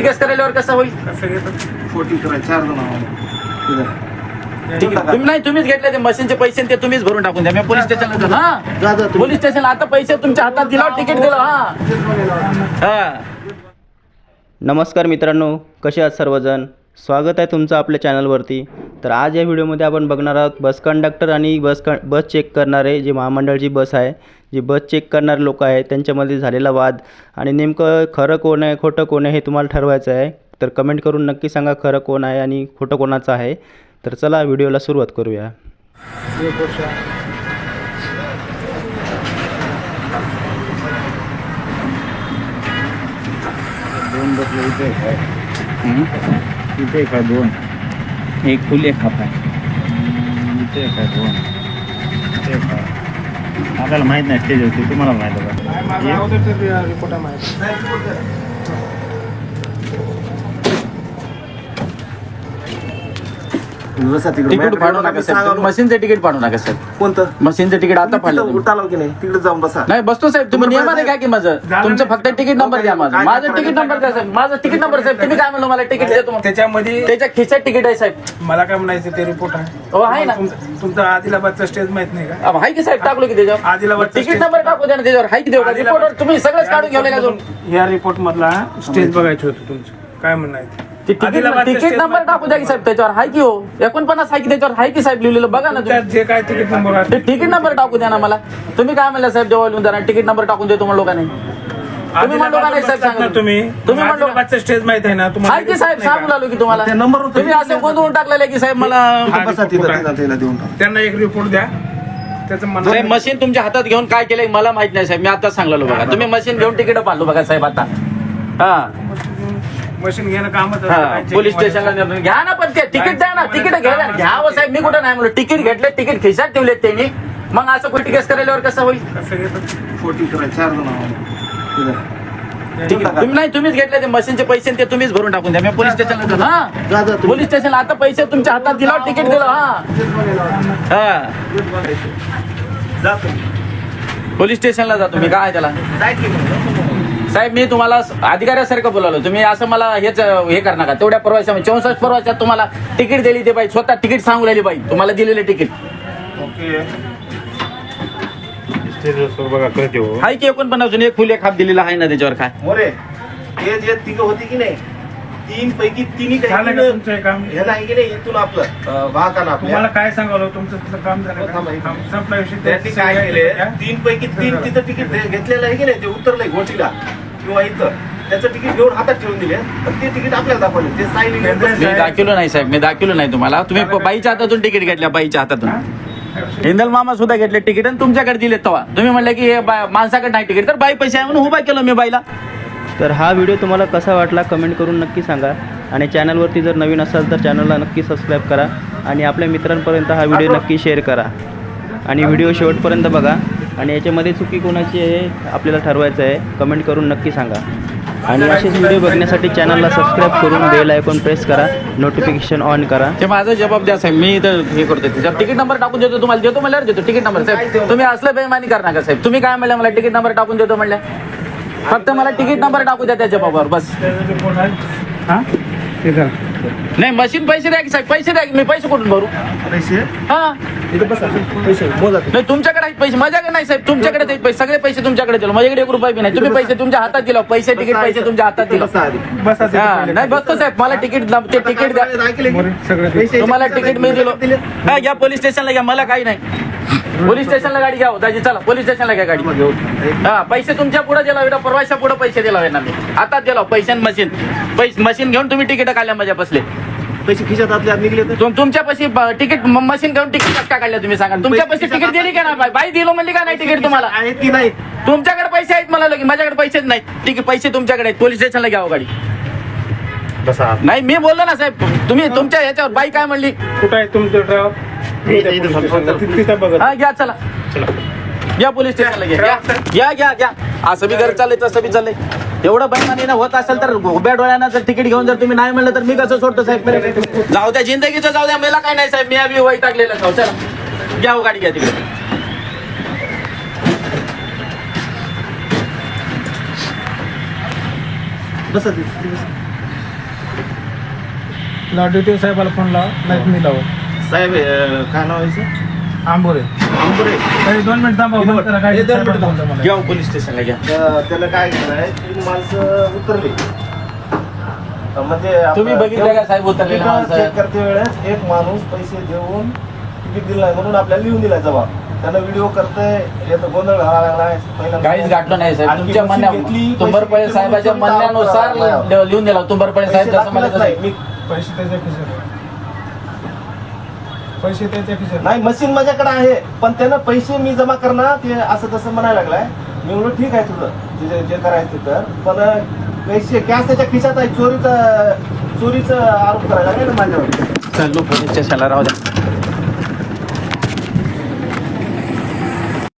खोटी केस करायल्यावर कसं होईल फोर्टी चार जण. ठीक आहे. तुम्ही नाही तुम्हीच घेतले ते मशीनचे पैसे ते तुम्हीच भरून टाकून द्या मी पोलीस स्टेशनला जातो हा. पोलीस स्टेशनला आता पैसे तुमच्या हातात दिला तिकीट दिलं हा हा नमस्कार मित्रांनो कसे आहात सर्वजण स्वागत आहे तुमचं आपल्या चॅनलवरती. तर आज या व्हिडिओमध्ये आपण बघणार आहोत बस कंडक्टर आणि बस क बस चेक करणारे जे महामंडळाची बस आहे जी बस चेक करणारे लोक आहेत त्यांच्यामध्ये झालेला वाद आणि नेमकं खरं कोण आहे खोटं कोण आहे हे तुम्हाला ठरवायचं आहे. तर कमेंट करून नक्की सांगा खरं कोण आहे आणि खोटं कोणाचं आहे. तर चला व्हिडिओला सुरुवात करूया. दोन एक आहे दोन. एक फुल एक हाफ आहे इथे आहे दोन. आहे आपल्याला माहीत नाही स्टेज होती. तुम्हाला माहीत. आहे. काय आहे तिकडे तिकीट फाडू नका साहेब तुम्ही मशीनचे तिकीट फाडू नका साहेब कोणतं? मशीनचं तिकीट आता फाडलं तुम्ही. उठालो की नाही? तिकडे जाऊन बसा. नाही बसतो साहेब. तुम्ही नियमाने घ्या की माझं झालं तुमचं नाही. फक्त तिकीट नंबर द्या माझं. काय माझं? तिकीट नंबर द्या साहेब माझं तिकीट नंबर साहेब तुम्ही काय म्हणलं मला तिकीट देतो म्हणून. त्याच्यामध्ये त्याच्या खिशात तिकीट आहे साहेब. मला काय म्हणायचं ते रिपोर्ट आहे. हो आहे ना. तुमचं- तुमचं आदिलाबादचा स्टेज माहीत नाही का? अब हाय की साहेब? टाकलो की त्याच्यावर. आदिलाबादचं तिकीट नंबर टाकू द्या ना त्याच्यावर. हाय की देऊ? का रिपोर्टवर तुम्ही सगळंच काढून घेऊन अजून. या रिपोर्ट मधला स्टेज बघायचं होतं तुमचं. काय म्हणायचं? तिकीट नंबर टाकू द्या की साहेब त्याच्यावर. हाय की हो? एकोणपन्नास हाय की त्याच्यावर? हाय की साहेब लिहिलेलं? बघा ना तुम्ही जे काय तिकीट नंबर ते आहे. तिकीट नंबर टाकू द्या ना मला. तुम्ही काय म्हणलं साहेब जेव्हा लिहून द्या तिकीट नंबर टाकून देतो म्हणून लोकांनी. तुम्ही म्हणलो का नाही साहेब सांगा तुम्ही. तुम्ही म्हणलो का? स्टेज माहीत आहे ना हाय की साहेब सांगू लागलो की तुम्हाला. नंबरवर तुम्ही असं गोंधळून टाकलेलं की साहेब मला हा देऊन त्यांना एक रिपोर्ट द्या. त्याचं मशीन तुमच्या हातात घेऊन काय केलंय मला माहीत नाही साहेब. मी आता सांगलो बघा. तुम्ही मशीन घेऊन तिकीट पाडलो बघा साहेब आता. हा. मशीन घेणं कामच असतं. हा पोलीस checking स्टेशनला नेऊन घ्या ना पण ते तिकीट द्या ना तिकीट घ्या. ना घ्यावं साहेब मी कुठं नाही म्हणलं. तिकीट घेतले तिकीट खिशात ठेवलेत त्यांनी. मग असं खोटी केस करायल्यावर कसं होईल? कसं घेतात फोर्टी करायचं चार जण. तिथं. तिकीट तुम्ही नाही तुम्हीच घेतले ते मशीनचे पैसे ते तुम्हीच भरून टाकून द्या. मी पोलीस स्टेशनला जातो. जा, जा हा तुम्ही. पोलीस स्टेशनला आता पैसे तुमच्या हातात दिला तिकीट दिलं हा. हा. जा तुम्ही. पोलीस स्टेशनला जातो मी काय त्याला? जाय की मग. साहेब मी तुम्हाला अधिकाऱ्यासारखं बोलावलो. तुम्ही असं मला हेच हे कर नका तेवढ्या परवाच्या चौसष्ट परवाच्यात तुम्हाला तिकीट दिली ते बाई स्वतः तिकीट सांगू लागली बाई. तुम्हाला दिलेले तिकीट. ओके. स्टेजवर बघा कळते हो हाय की एकोणपन्नास एक फुल एक हात दिलेला आहे ना त्याच्यावर काय मोरे हे जे तिघ होती की नाही तीन पैकी तिन्ही झालं का तुमचं हे काम? हे नाही की नाही इथून आपलं वाहकानं तुम्हाला आपल्या. काय सांगावं तुमचं तिथलं काम झालं का? थांबा, काम संपला विषय त्यांनी काय केले तीन पैकी तीन तिथं तिकीट घेतलेलं आहे की नाही ते उतरलंय घोटीला किंवा इथं. त्याचं तिकीट घेऊन हातात ठेवून दिले. आणि ते तिकीट आपल्याला दाखवले. ते साईन मी दाखवलं नाही साहेब मी दाखवलं नाही तुम्हाला. तुम्ही प- बाईच्या हातातून तिकीट घेतल्या बाईच्या हातातून. इंदल मामा सुद्धा घेतले तिकीट आणि तुमच्याकडे दिले तेव्हा तुम्ही म्हणले की हे बा- माणसाकडे नाही तिकीट तर बाई पैसे आहे म्हणून उभा केलं मी बाईला. तर हा व्हिडिओ तुम्हाला कसा वाटला कमेंट करून नक्की सांगा. आणि चॅनलवरती जर नवीन असाल तर चॅनलला नक्की सबस्क्राईब करा. आणि आपल्या मित्रांपर्यंत हा व्हिडिओ नक्की शेअर करा. आणि व्हिडिओ शेवटपर्यंत बघा. आणि याच्यामध्ये चुकी कोणाची आहे आपल्याला ठरवायचं आहे. कमेंट करून नक्की सांगा. आणि असेच व्हिडिओ बघण्यासाठी चॅनलला सबस्क्राईब करून बेल आयकॉन प्रेस करा. नोटिफिकेशन ऑन करा. ते माझा जबाब द्या साहेब. मी इथं हे करतो त्याच्यावर तिकीट नंबर टाकून देतो तुम्हाला. देतो म्हणल्यावर देतो. तिकीट नंबर साहेब. तुम्ही असलं बेमानी करणार का साहेब? तुम्ही काय म्हणलं मला तिकीट नंबर टाकून देतो म्हणल्या? फक्त मला तिकीट नंबर टाकू द्या त्या जबाबावर बस. हा? नाही मशीन पैसे द्या की साहेब. पैसे द्या की मी पैसे कुठून भरू? पैसे? हा. इथं बसा पैसे मोजा ते. नाही तुमच्याकडे आहेत पैसे. माझ्याकडे नाही साहेब. तुमच्याकडे आहेत पैसे. सगळे पैसे तुमच्याकडे दिलो माझ्याकडे एक रुपये बी नाही. तुम्ही पैसे तुमच्या हातात दिला. पैसे तिकीट पैसे तुमच्या हातात दिलो. बसा आधी. बसा तिथे हा पहिले. नाही बसतो साहेब. मला तिकीट ते तिकीट द्या. ऐकले की? मोरे, सगळं ते. तुम्हाला तिकीट मी दिलो. दिले. हा घ्या पोलीस स्टेशनला घ्या. मला काही नाही. पोलीस स्टेशनला गाडी घ्या हो, दाजी. चला पोलीस स्टेशनला घ्या गाडी. घेऊन. हा पैसे तुमच्यापुढे दिला वेळा परवाच्या पुढे पैसे दिला ना मी. आता दिला पैसे मशीन. पैसे मशीन घेऊन तुम्ही तिकीट काढल्या माझ्या बसले. पैसे खिशात आतले आत निघले तर? तुम- तुमच्या पैसे तिकीट मशीन घेऊन तिकीट का काढल्या तुम्ही सांगा? तुमच्या पैसे पैसे तिकीट दिली का ना बाई बाई दिलो म्हणली का नाही तिकीट तुम्हाला? आहेत की नाही? तुमच्याकडे पैसे आहेत मला लगेच माझ्याकडे पैसेच नाही तिकीट पैसे तुमच्याकडे आहेत. पोलीस स्टेशनला घ्या हो गाडी. बसा. नाही मी बोललो ना साहेब. तुम्ही तुमच्या ह्याच्यावर बाई काय म्हणली? कुठं आहे तुमचं ड्रायव्हर इथं- इथं थांबा. तिथं बघा. हा घ्या चला. या पोलीस स्टेशनला घ्या. घ्या घ्या घ्या घ्या. असं बी घर चाललंय तसं बी चाललंय. एवढं बैमानीनं होत असेल तर उभ्या डोळ्यानं जर तिकीट घेऊन जर तुम्ही नाही म्हणलं तर मी कसं सोडतो साहेब? जाऊ द्या जिंदगीचं जाऊ द्या मला काय नाही साहेब. मी अभि वय टाकलेलं खाऊ. चला. घ्या गाडी घ्या तिकडे. ड्युटी साहेबाला फोन लावा. नाही मी लावू साहेब काय नाव आहे आंबोरे. अंकुरे. काही दोन मिनिट थांबा बंद करा काय हे दोन मिनिट साहेबाला बोलतो मला. घ्या पोलीस स्टेशनला घ्या. तर त्याला काय कराय तीन माणसं उतरली. म्हणजे आपलं- तुम्ही बघितलं का साहेब उतरलेले तिकीट माणसं? करते वेळेस एक माणूस पैसे देऊन तिकीट दिलं नाही म्हणून आपल्याला लिहून दिलाय जबाब. त्यानं व्हिडिओ करतोय हे तर गोंधळ घाला लागलाय पहिल्यांदा- काहीच गाठलं नाही साहेब. आणखी तुमच्या म्हणण्या घेतली, तुंबरपळे पैसे साहेबाच्या म्हणण्यानुसार पैसे लिहून दिला तुंबरपळे साहेब पैसे जसं मला दाखवलेच नाही. मी पैसे त्याच्या खिशात आहे. पैसे त्याच्या खिशात. नाही मशीन माझ्याकडे आहे पण त्यानं पैसे मी जमा करणार ते असं तसं म्हणायला लागलाय. मी म्हणलो ठीक आहे तुझं तुझे जे करायचं ते कर. पण पैसे कॅश त्याच्या खिशात आहे चोरीचा चोरीचा आरोप करायला लागला ना माझ्यावर. चल पोलीस स्टेशनला राहू द्या.